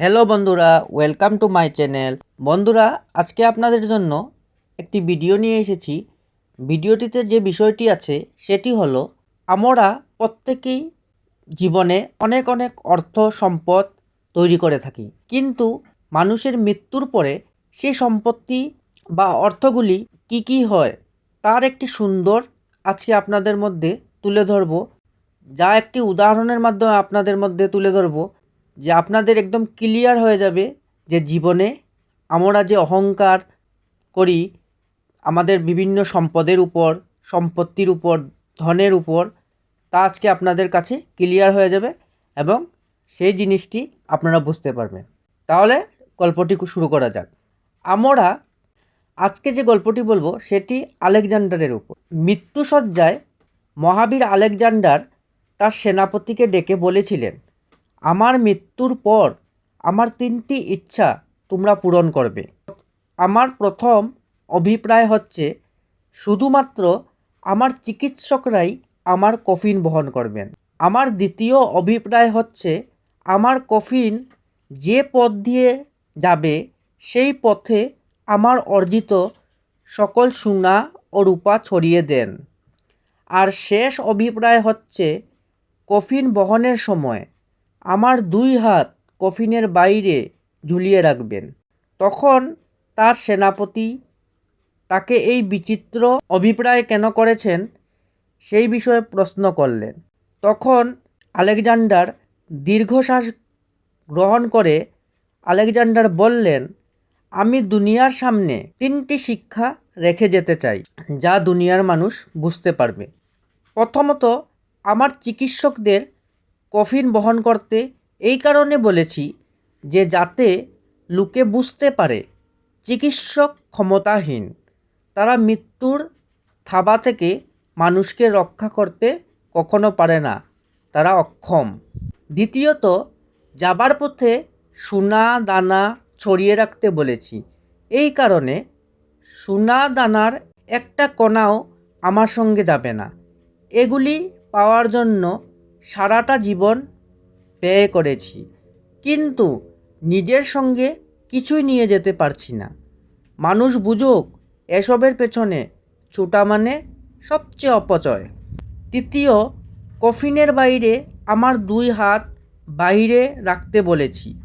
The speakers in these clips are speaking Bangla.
হ্যালো বন্ধুরা ওয়েলকাম টু মাই চ্যানেল বন্ধুরা, আজকে আপনাদের জন্য একটি ভিডিও নিয়ে এসেছি। ভিডিওটিতে যে বিষয়টি আছে, সেটি হলো আমরা প্রত্যেকেই জীবনে অনেক অনেক অর্থ সম্পদ তৈরি করে থাকি। কিন্তু মানুষের মৃত্যুর পরে সেই সম্পত্তি বা অর্থগুলি কি কি হয়, তার একটি সুন্দর আজকে আপনাদের মধ্যে তুলে ধরবো। যা একটি উদাহরণের মাধ্যমে আপনাদের মধ্যে তুলে ধরবো। যে আপনাদের একদম ক্লিয়ার হয়ে যাবে যে জীবনে আমরা যে অহংকার করি, আমাদের বিভিন্ন সম্পদের উপর, সম্পত্তির উপর, ধনের উপর, তা আজকে আপনাদের কাছে ক্লিয়ার হয়ে যাবে এবং সেই জিনিসটি আপনারা বুঝতে পারবেন। তাহলে গল্পটি শুরু করা যাক। আমরা আজকে যে গল্পটি বলব সেটি আলেকজান্ডারের উপর। মৃত্যুসজ্জায় মহাবীর আলেকজান্ডার তার সেনাপতিকে ডেকে বলেছিলেন আমার মৃত্যুর পর আমার তিনটি ইচ্ছা তোমরা পূরণ করবে। আমার প্রথম অভিপ্রায় হচ্ছে, শুধুমাত্র আমার চিকিৎসকরাই আমার কফিন বহন করবেন। আমার দ্বিতীয় অভিপ্রায় হচ্ছে, আমার কফিন যে পথ দিয়ে যাবে, সেই পথে আমার অর্জিত সকল সোনা ও রূপা ছড়িয়ে দেন। আর শেষ অভিপ্রায় হচ্ছে, কফিন বহনের সময় আমার দুই হাত কফিনের বাইরে ঝুলিয়ে রাখবেন। তখন তার সেনাপতি তাকে এই বিচিত্র অভিপ্রায় কেন করেছেন সেই বিষয়ে প্রশ্ন করলেন। তখন আলেকজান্ডার দীর্ঘশ্বাস গ্রহণ করে আলেকজান্ডার বললেন, আমি দুনিয়ার সামনে তিনটি শিক্ষা রেখে যেতে চাই, যা দুনিয়ার মানুষ বুঝতে পারবে। প্রথমত, আমার চিকিৎসকদের কফিন বহন করতে এই কারণে বলেছি যে যাতে লোকে বুঝতে পারে, চিকিৎসক ক্ষমতাহীন, তারা মৃত্যুর থাবা থেকে মানুষকে রক্ষা করতে কখনো পারে না, তারা অক্ষম। দ্বিতীয়ত, যাবার পথে সোনা দানা ছড়িয়ে রাখতে বলেছি। এই কারণে সোনা দানার একটা কণাও আমার সঙ্গে যাবে না। এগুলি পাওয়ার জন্য সারাটা জীবন ব্যয় করেছি। কিন্তু নিজের সঙ্গে কিছুই নিয়ে যেতে পারছি না। মানুষ বুঝুক, এসবের পেছনে ছোটা মানে সবচেয়ে অপচয়। তৃতীয়, কফিনের বাইরে আমার দুই হাত বাইরে রাখতে বলেছি।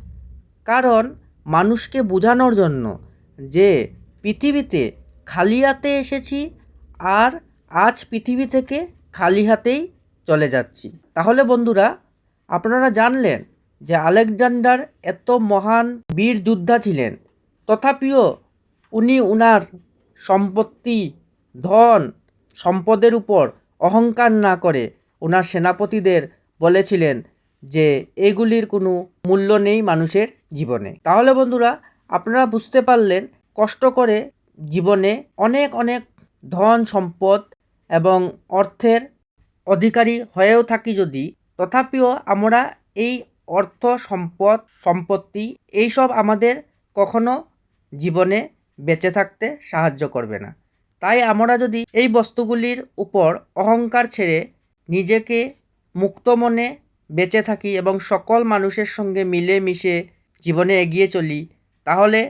কারণ মানুষকে বোঝানোর জন্য যে পৃথিবীতে খালি হাতে এসেছি আর আজ পৃথিবী থেকে খালি হাতেই চলে যাচ্ছি। তাহলে বন্ধুরা, আপনারা জানলেন যে আলেকজান্ডার এত মহান বীর যোদ্ধা ছিলেন। তথাপিও উনি উনার সম্পত্তি, ধন, সম্পদের উপর অহংকার না করে ওনার সেনাপতিদের বলেছিলেন যে এগুলির কোনো মূল্য নেই মানুষের জীবনে। তাহলে বন্ধুরা, আপনারা বুঝতে পারলেন কষ্ট করে জীবনে অনেক অনেক ধন, সম্পদ এবং অর্থের অধিকারী হয়েও থাকি যদি, তথাপিও আমরা এই অর্থ সম্পদ, সম্পত্তি এইসব আমাদের কখনো জীবনে বেঁচে থাকতে সাহায্য করবে না। তাই আমরা যদি এই বস্তুগুলির উপর অহংকার ছেড়ে নিজেকে মুক্ত মনে বেঁচে থাকি এবং সকল মানুষের সঙ্গে মিলেমিশে জীবনে এগিয়ে চলি, তাহলে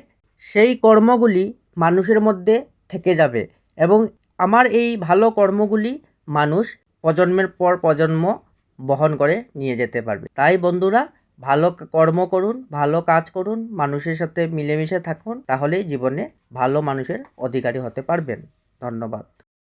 সেই কর্মগুলি মানুষের মধ্যে থেকে যাবে এবং আমার এই ভালো কর্মগুলি মানুষ প্রজন্মের পর প্রজন্ম বহন করে নিয়ে যেতে পারবে। তাই বন্ধুরা, ভালো কর্ম করুন, ভালো কাজ করুন, মানুষের সাথে মিলেমিশে থাকুন, তাহলেই জীবনে ভালো মানুষের অধিকারী হতে পারবেন। ধন্যবাদ।